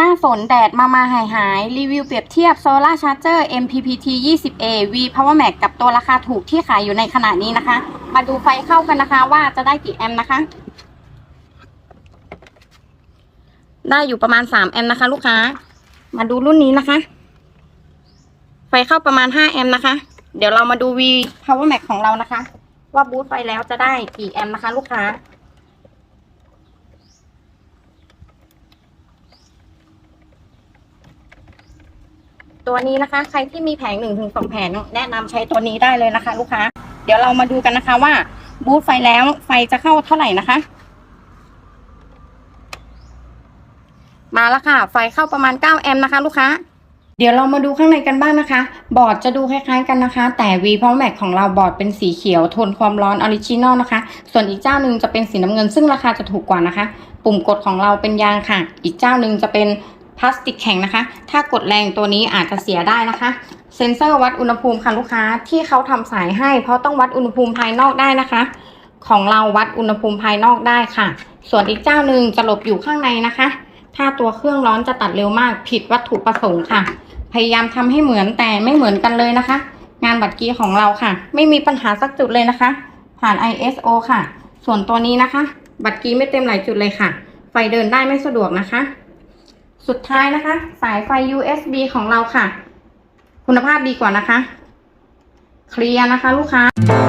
หน้าฝนแดดมามาหายหาย รีวิวเปรียบเทียบ Solar Charger MPPT 20A V Power Max กับตัวราคาถูกที่ขายอยู่ในขณะนี้นะคะ มาดูไฟเข้ากันนะคะว่าจะได้กี่แอมป์นะคะ ได้อยู่ประมาณ 3 แอมป์นะคะ ลูกค้า มาดูรุ่นนี้นะคะ ไฟเข้าประมาณ 5 แอมป์นะคะ เดี๋ยวเรามาดู V Power Max ของเรานะคะ ว่าบูตไฟแล้วจะได้กี่แอมป์นะคะ ลูกค้า ตัวนี้นะคะ ใครที่มีแผงหนึ่งถึงสองแผงแนะนำใช้ตัวนี้ได้เลยนะคะ ลูกค้า เดี๋ยวเรามาดูกันนะคะว่า บูตไฟแล้วไฟจะเข้าเท่าไหร่นะคะ มาแล้วค่ะ ไฟเข้าประมาณ 9 แอมป์นะคะ ลูกค้าเดี๋ยวเรามาดูข้างในกันบ้างนะคะ บอร์ดจะดูคล้ายๆกันนะคะ แต่ V p o Max ของเราบอร์ดเป็นสีเขียวทนความร้อนออริจินอลนะคะ ส่วนอีกเจ้าหนึ่งจะเป็นสีน้ำเงินซึ่งราคาจะถูกกว่านะคะ ปุ่มกดของเราเป็นยางค่ะ อีกเจ้าหนึ่งจะเป็น พลาสติกแข็งนะคะ ถ้ากดแรงตัวนี้อาจจะเสียได้นะคะ เซ็นเซอร์วัดอุณหภูมิค่ะลูกค้าที่เขาทำสายให้ เพราะต้องวัดอุณหภูมิภายนอกได้นะคะ ของเราวัดอุณหภูมิภายนอกได้ค่ะ ส่วนอีกเจ้าหนึ่งจะหลบอยู่ข้างในนะคะ ถ้าตัวเครื่องร้อนจะตัดเร็วมาก ผิดวัตถุประสงค์ค่ะ พยายามทำให้เหมือนแต่ไม่เหมือนกันเลยนะคะ งานบัตรกีของเราค่ะ ไม่มีปัญหาสักจุดเลยนะคะ ผ่าน ISO ค่ะ ส่วนตัวนี้นะคะ บัตรกีไม่เต็มหลายจุดเลยค่ะ ไฟเดินได้ไม่สะดวกนะคะ สุดท้ายนะคะ สายไฟ USB ของเราค่ะ คุณภาพดีกว่านะคะ เคลียร์นะคะ ลูกค้า